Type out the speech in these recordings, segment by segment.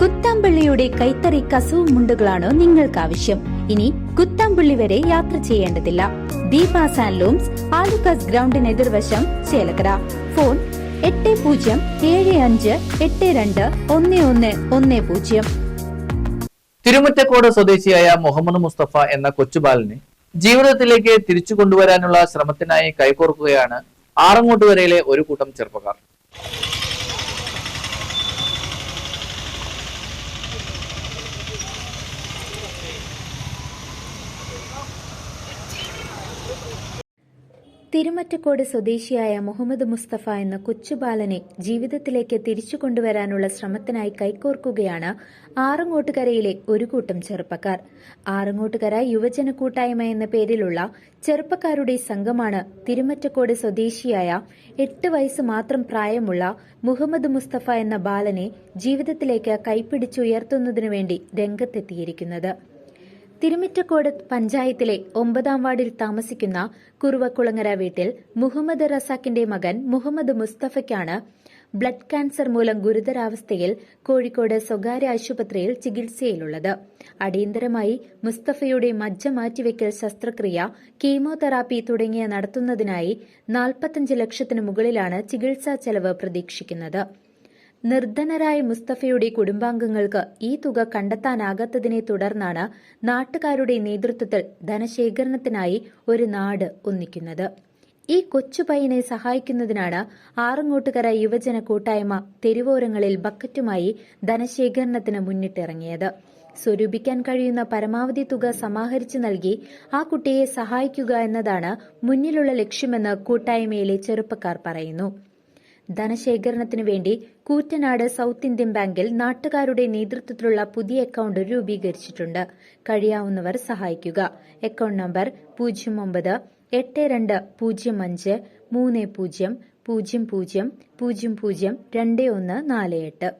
കുത്താമ്പള്ളിയുടെ കൈത്തറി കസവ് മുണ്ടുകളാണോ നിങ്ങൾക്ക് ആവശ്യം ഇനി കുത്താമ്പള്ളി വരെ യാത്ര ചെയ്യേണ്ടതില്ല. ദീപാസ് ആൻഡ് ലൂംസ് ആലുക്കാസ് ഗ്രൗണ്ടിന് എതിർവശം ചേലക്കര. ഫോൺ എട്ട് പൂജ്യം ഏഴ് അഞ്ച് എട്ട് രണ്ട് ഒന്ന് ഒന്ന് ഒന്ന് പൂജ്യം. തിരുമുറ്റക്കോട് സ്വദേശിയായ മുഹമ്മദ് മുസ്തഫ എന്ന കൊച്ചുബാലനെ ജീവിതത്തിലേക്ക് തിരിച്ചു കൊണ്ടുവരാനുള്ള ശ്രമത്തിനായി കൈകോർക്കുകയാണ് ആറങ്ങോട്ടുകരയിലെ ഒരു കൂട്ടം ചെറുപ്പക്കാർ. തിരുമറ്റക്കോട് സ്വദേശിയായ മുഹമ്മദ് മുസ്തഫ എന്ന കൊച്ചുബാലനെ ജീവിതത്തിലേക്ക് തിരിച്ചു കൊണ്ടുവരാനുള്ള ശ്രമത്തിനായി കൈകോർക്കുകയാണ് ആറങ്ങോട്ടുകരയിലെ ഒരു കൂട്ടം ചെറുപ്പക്കാർ. ആറങ്ങോട്ടുകര യുവജന കൂട്ടായ്മ എന്ന പേരിലുള്ള ചെറുപ്പക്കാരുടെ സംഘമാണ് തിരുമറ്റക്കോട് സ്വദേശിയായ എട്ട് വയസ്സ് മാത്രം പ്രായമുള്ള മുഹമ്മദ് മുസ്തഫ എന്ന ബാലനെ ജീവിതത്തിലേക്ക് കൈപ്പിടിച്ചുയർത്തുന്നതിനു വേണ്ടി രംഗത്തെത്തിയിരിക്കുന്നത്. തിരുമിറ്റക്കോട് പഞ്ചായത്തിലെ ഒമ്പതാം വാർഡിൽ താമസിക്കുന്ന കുറുവക്കുളങ്ങര വീട്ടിൽ മുഹമ്മദ് റസാക്കിന്റെ മകൻ മുഹമ്മദ് മുസ്തഫയ്ക്കാണ് ബ്ലഡ് ക്യാൻസർ മൂലം ഗുരുതരാവസ്ഥയിൽ കോഴിക്കോട് സ്വകാര്യ ആശുപത്രിയിൽ ചികിത്സയിലുള്ളത്. അടിയന്തരമായി മുസ്തഫയുടെ മജ്ജ മാറ്റിവെക്കൽ ശസ്ത്രക്രിയ കീമോതെറാപ്പി തുടങ്ങിയ നടത്തുന്നതിനായി നാൽപ്പത്തഞ്ച് ലക്ഷത്തിനു മുകളിലാണ് ചികിത്സാ ചെലവ് പ്രതീക്ഷിക്കുന്നത്. നിർധനരായ മുസ്തഫയുടെ കുടുംബാംഗങ്ങൾക്ക് ഈ തുക കണ്ടെത്താനാകാത്തതിനെ തുടർന്നാണ് നാട്ടുകാരുടെ നേതൃത്വത്തിൽ ധനശേഖരണത്തിനായി ഒരു നാട് ഒന്നിക്കുന്നത്. ഈ കൊച്ചുപയ്യനെ സഹായിക്കുന്നതിനാണ് ആറങ്ങോട്ടുകര യുവജന കൂട്ടായ്മ തെരുവോരങ്ങളിൽ ബക്കറ്റുമായി ധനശേഖരണത്തിന് മുന്നിട്ടിറങ്ങിയത്. സ്വരൂപിക്കാൻ കഴിയുന്ന പരമാവധി തുക സമാഹരിച്ചു നൽകി ആ കുട്ടിയെ സഹായിക്കുക എന്നതാണ് മുന്നിലുള്ള ലക്ഷ്യമെന്ന് കൂട്ടായ്മയിലെ ചെറുപ്പക്കാർ പറയുന്നു. ധനശേഖരണത്തിനു വേണ്ടി കൂറ്റനാട് സൗത്ത് ഇന്ത്യൻ ബാങ്കിൽ നാട്ടുകാരുടെ നേതൃത്വത്തിലുള്ള പുതിയ അക്കൌണ്ട് രൂപീകരിച്ചിട്ടുണ്ട്. കഴിയാവുന്നവർ സഹായിക്കുക. അക്കൌണ്ട് നമ്പർ പൂജ്യം ഒമ്പത് എട്ട് രണ്ട് പൂജ്യം അഞ്ച് മൂന്ന് പൂജ്യം പൂജ്യം പൂജ്യം പൂജ്യം പൂജ്യം രണ്ട് ഒന്ന് നാല് എട്ട്.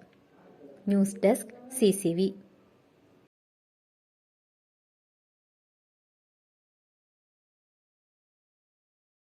News desk C C V.